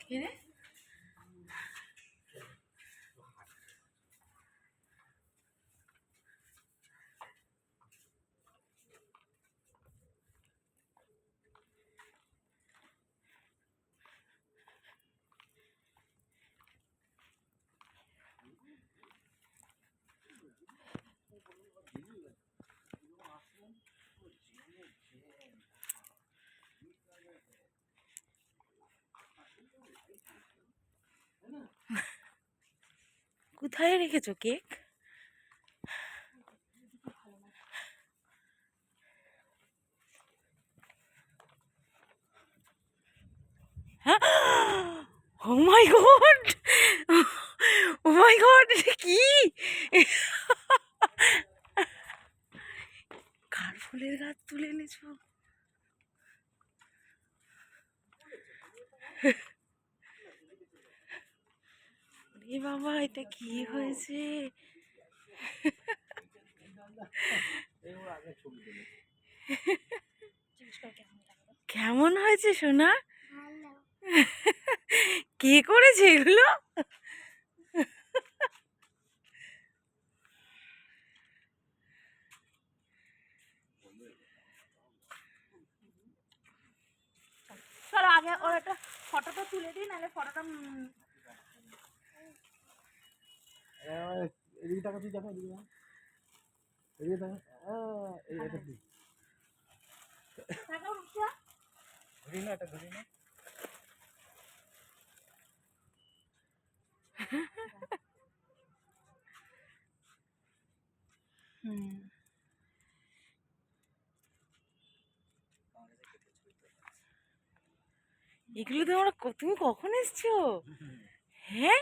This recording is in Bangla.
কে কোথায় রেখেছো cake? Oh my God oh my God কি? কার ফুলের গাছ তুলে এনেছো? বাবা, এটা কি হয়েছে? কেমন হয়েছে সোনা? কে করেছে এগুলো? আগে ফটোটা তুলে দিই, নাহলে ফটোটা এদিকে টাকা তুই দেখো এদিকে। এদিকে দেখো এই এটা কি ঘুরি না এটা ঘুরি না। হুম। এগুলো তোমরা ক- তুমি কখন এসছো? হ্যাঁ?